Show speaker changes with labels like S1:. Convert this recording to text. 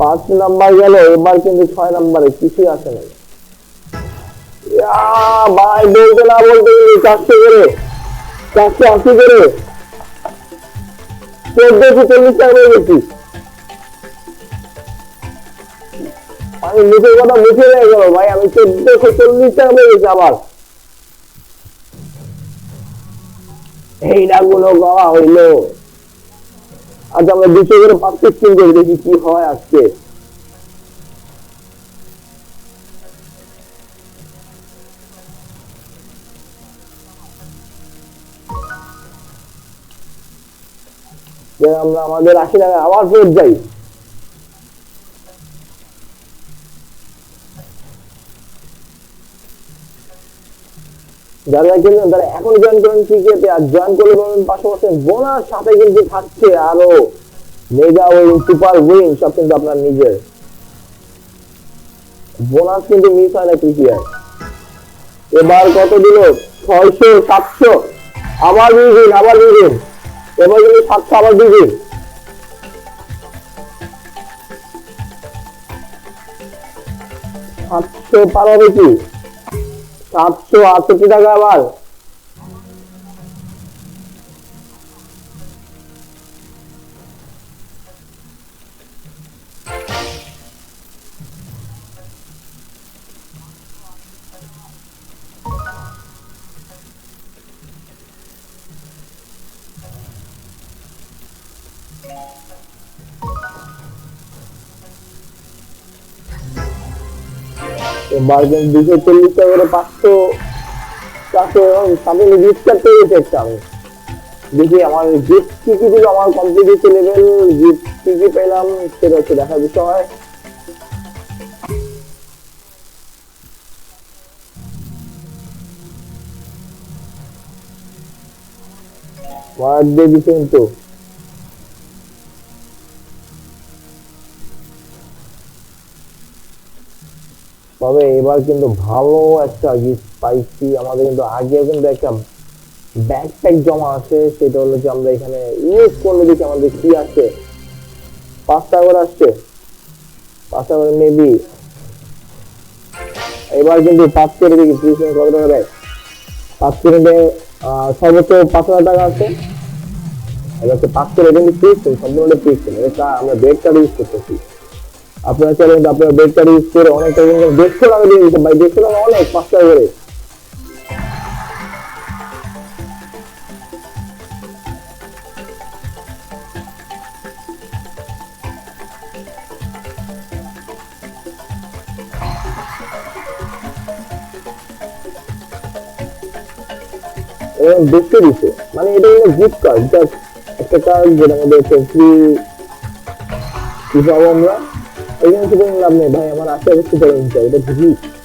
S1: পাঁচ নাম্বার গেল, এবার কিন্তু ছয় নাম্বারে কিছুই আসে নাই ভাই, বলতে না বলতে গেলে চারশো করে, চারশো আশি করে। চোদ্দশো চল্লিশ টাকা হয়ে গেছি আমি মুখের কথা মুখে রয়ে গেল ভাই, আমি চোদ্দশো চল্লিশ টাকা হয়ে গেছি আবার। এই ডাকগুলো গাওয়া হইল। আজ আমরা দুশো করে স্কিম করে দেখি কি হয় আজকে। আমরা আমাদের আশি আবার ফেরত যাই। যারা কিন্তু তারা এখন জয়েন করেন ক্রিকেটে আর জয়েন করলে বলবেন পাশাপাশি বোনার সাথে কিন্তু থাকছে আরও মেগা উইন সুপার উইন সব কিন্তু আপনার নিজের। বোনাস কিন্তু মিস হয় না ক্রিকেট এবার কত দিল? ছয়শো, সাতশো। আবার দুই দিন, আবার দুই দিন। এবার কিন্তু সাতশো, আবার দুই দিন। সাতশো পার হবে কি? সাতশো আটষট্টি টাকা আবার কিন্তু দুশো চল্লিশ টাকা করে পাঁচশো চারশো সামনে গিফট কার্ড একটা আমি। দেখি আমার গিফট কি কি দিল আমার কম্পিটিটিভ লেভেল গিফট কি কি পেলাম, সেটা হচ্ছে দেখার বিষয়। বার্থডে দিছে কিন্তু তবে এবার কিন্তু ভালো একটা গিফট পাইছি। আমাদের কিন্তু আগেও কিন্তু একটা ব্যাকপ্যাক জমা আছে সেটা হলো যে আমরা এখানে ইউজ করলে দেখি আমাদের কি আছে। পাঁচটা করে আসছে। পাঁচটা করে মেবি এবার কিন্তু পাঁচ করে দেখি ত্রিশ মিনিট কত টাকা দেয়? পাঁচ আহ, সর্বোচ্চ পাঁচ হাজার টাকা আছে। এবার পাঁচ করে কিন্তু পিস সম্পূর্ণটা পিস এটা আমরা কার্ড ইউজ করতেছি। আপনারা চাইলে কিন্তু আপনারা বেড ইউজ করে কিন্তু দেড়শো টাকা দিয়ে দিতে ভাই দেড়শো অনেক পাঁচ টাকা করে। এবং দেখতে দিচ্ছে মানে এটা হলো গিফট কার্ড জাস্ট একটা কার্ড যেটা মধ্যে ফ্রি কি পাবো আমরা। এখানে শুধু লাভ নেই ভাই আমার আশা করছি করে নিতে হবে এটা গিফট